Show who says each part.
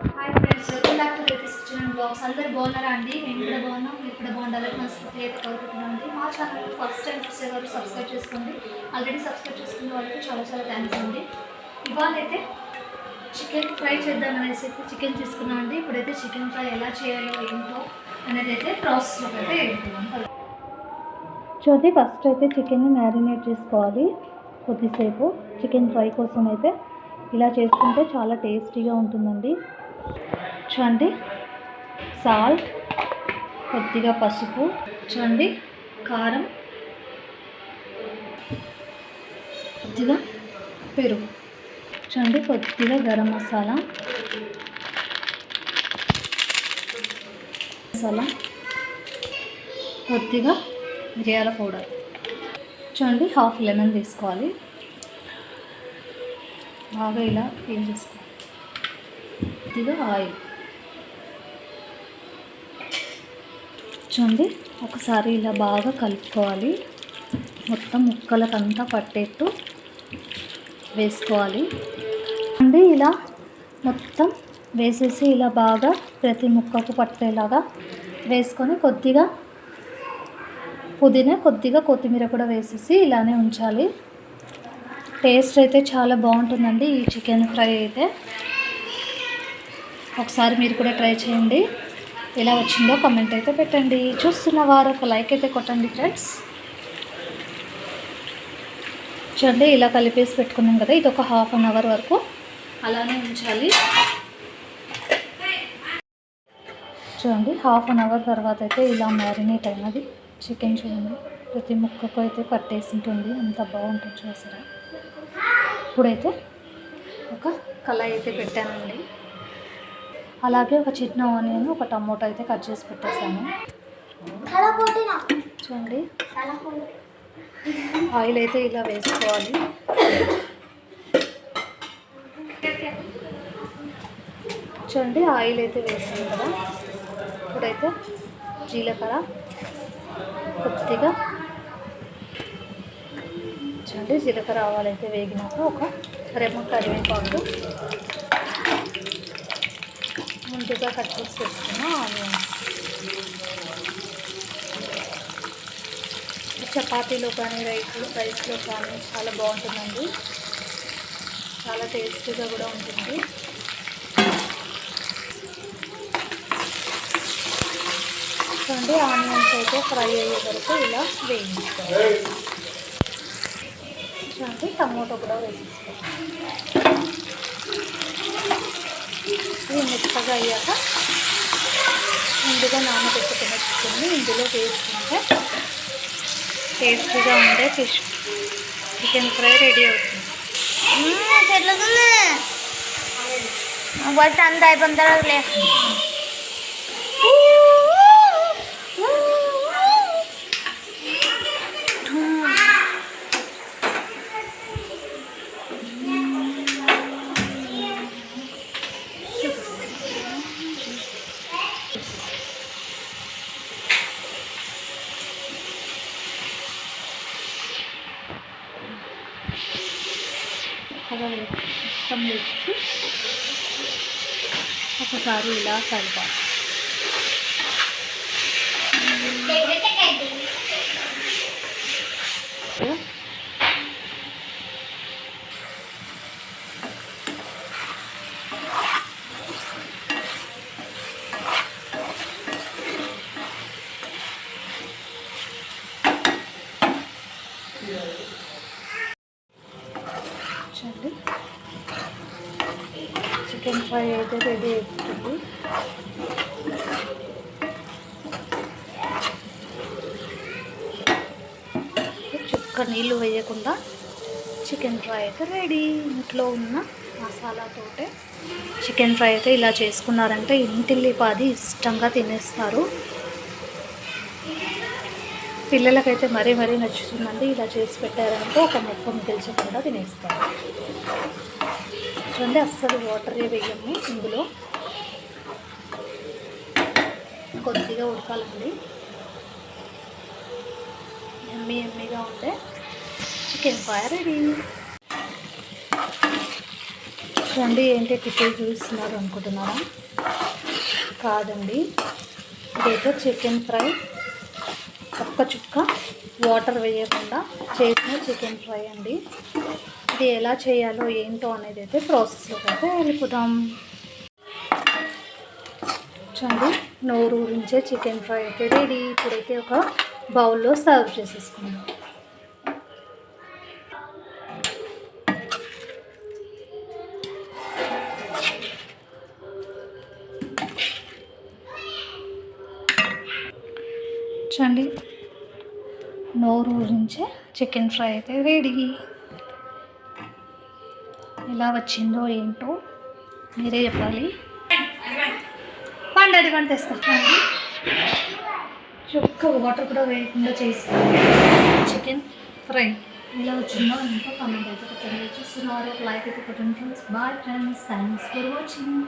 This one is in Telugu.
Speaker 1: Hi friends welcome back to రేటిస్ kitchen blogs అందరు బాగున్నారా అండి? మేము కూడా బాగున్నాం. మీరు కూడా బాగుండాలని మనస్ఫూర్తి అయితే కోరుకుంటున్నాం అండి. మా ఛానల్ ఫస్ట్ టైం చూసేవారు సబ్స్క్రైబ్ చేసుకోండి. ఆల్రెడీ సబ్స్క్రైబ్ చేసుకున్న వాళ్ళకి చాలా చాలా థ్యాంక్స్ అండి. ఇవాళ అయితే చికెన్ ఫ్రై చేద్దాం అనేసి అయితే చికెన్ తీసుకున్నాం అండి. ఇప్పుడైతే చికెన్ ఫ్రై ఎలా చేయాలో ఏంటో అనేది అయితే ప్రాసెస్లోకి అయితే వెళ్తున్నాం. చూడండి ఫస్ట్ అయితే చికెన్ని మ్యారినేట్ చేసుకోవాలి కొద్దిసేపు. చికెన్ ఫ్రై కోసం అయితే ఇలా చేసుకుంటే చాలా టేస్టీగా ఉంటుందండి. చూడండి. సాల్ట్ కొద్దిగా పసుపు. చూడండి కారం. కొద్దిగా పెరుగు. చూడండి కొద్దిగా గరం మసాలా. మసాలా. కొద్దిగా మిరియాల పౌడర్. చూడండి హాఫ్ లెమన్ తీసుకోవాలి. బాగా ఇలా ఏం చేసుకోవాలి. కొద్దిగా ఆయిల్. చూడండి ఒకసారి ఇలా బాగా కలుపుకోవాలి. మొత్తం ముక్కలకంతా పట్టేట్టు వేసుకోవాలి. అండి ఇలా మొత్తం వేసేసి ఇలా బాగా ప్రతి ముక్కకు పట్టేలాగా వేసుకొని కొద్దిగా పుదీనా కొద్దిగా కొత్తిమీర కూడా వేసేసి ఇలానే ఉంచాలి. టేస్ట్ అయితే చాలా బాగుంటుందండి ఈ చికెన్ ఫ్రై అయితే. ఒకసారి మీరు కూడా ట్రై చేయండి. ఎలా వచ్చిందో కమెంట్ అయితే పెట్టండి. చూస్తున్న వారు ఒక లైక్ అయితే కొట్టండి ఫ్రెండ్స్ చూడండి ఇలా కలిపేసి పెట్టుకున్నాం కదా ఇది ఒక హాఫ్ అన్ అవర్ వరకు అలానే ఉంచాలి. చూడండి హాఫ్ అన్ అవర్ తర్వాత అయితే ఇలా మ్యారినేట్ అయినది. చికెన్ చూడండి ప్రతి ముక్కకు అయితే పట్టేసి ఉంటుంది అంత బాగుంటుంది చూసారా? ఇప్పుడైతే ఒక కళాయి అయితే పెట్టానండి. అలాగే ఒక చిన్న ఆనియన్ ఒక టమోటా అయితే కట్ చేసి పెట్టేసాను. చూడండి. ఆయిల్ అయితే ఇలా వేసుకోవాలి. చూడండి ఆయిల్ అయితే వేసాను కదా. ఇప్పుడైతే జీలకర్ర కొద్దిగా. చూడండి జీలకర్ర ఆవాలు అయితే వేగినాక ఒక రెమ్మ కరివేపాకు. నీట్గా కట్ చేసి పెట్టుకున్నాం ఆనియన్ చపాతీలో కానీ రైస్లో రైస్లో కానీ చాలా బాగుంటుందండి. చాలా టేస్టీగా కూడా ఉంటుంది. చూడండి ఆనియన్స్ అయితే ఫ్రై అయ్యే వరకు ఇలా వేయించుకోవాలి. చూడండి టమోటో కూడా వేసేసుకోవాలి. ఇది మెత్తగా అయ్యాక ముందుగా నానబెట్టుకున్న చికెన్ని ఇందులో వేసుకుంటే టేస్టీగా ఉండే ఫిష్ చికెన్ ఫ్రై రెడీ అవుతుంది.
Speaker 2: వచ్చి అంత అయిపోయిన తర్వాత లే
Speaker 1: మెత్తగా వేసి మొత్తం వేసి ఒకసారి ఇలా కలపాలి చూడండి చికెన్ ఫ్రై అయితే రెడీ అవుతుంది చుక్క నీళ్ళు వేయకుండా చికెన్ ఫ్రై అయితే రెడీ. ఇంట్లో ఉన్న మసాలాతోటే చికెన్ ఫ్రై అయితే ఇలా చేసుకున్నారంటే ఇంటిల్లిపాది ఇష్టంగా తినేస్తారు. పిల్లలకైతే మరీ మరీ నచ్చుతుందండి. ఇలా చేసి పెట్టారంటే ఒక ముక్క మిగిల్చకుండా తినేస్తారు చూడండి అస్సలు వాటరే వేయము ఇందులో. కొద్దిగా ఉడకాలండి. ఎమ్మి ఎమ్మిగా ఉంటే చికెన్ ఫ్రై రెడీ. చూడండి ఏంటి టిఫిన్ చూస్తున్నారు అనుకుంటున్నారా? కాదండి. ఇదైతే చికెన్ ఫ్రై. ఒక్క చుక్క వాటర్ వేయకుండా చేసిన చికెన్ ఫ్రై అండి. ఇది ఎలా చేయాలో ఏంటో అనేది అయితే ప్రాసెస్లోకి అయితే వెళ్ళిపోదాం. చూడండి నోరు ఊరించే చికెన్ ఫ్రై అయితే రెడీ. ఇప్పుడైతే ఒక బౌల్లో సర్వ్ చేసేసుకున్నాం చూడండి నోరు ఊరించే చికెన్ ఫ్రై అయితే రెడీ ఎలా వచ్చిందో ఏంటో మీరే చెప్పాలి. పండు అది పండు తెస్తాను ఒక్క వాటర్ కూడా వేయకుండా చేసి చికెన్ ఫ్రై ఎలా వచ్చిందో ఇంకా కామెంట్ అయితే చూస్తున్నారు ఒక లైక్ అయితే కొట్టండి friends bye friends thanks for watching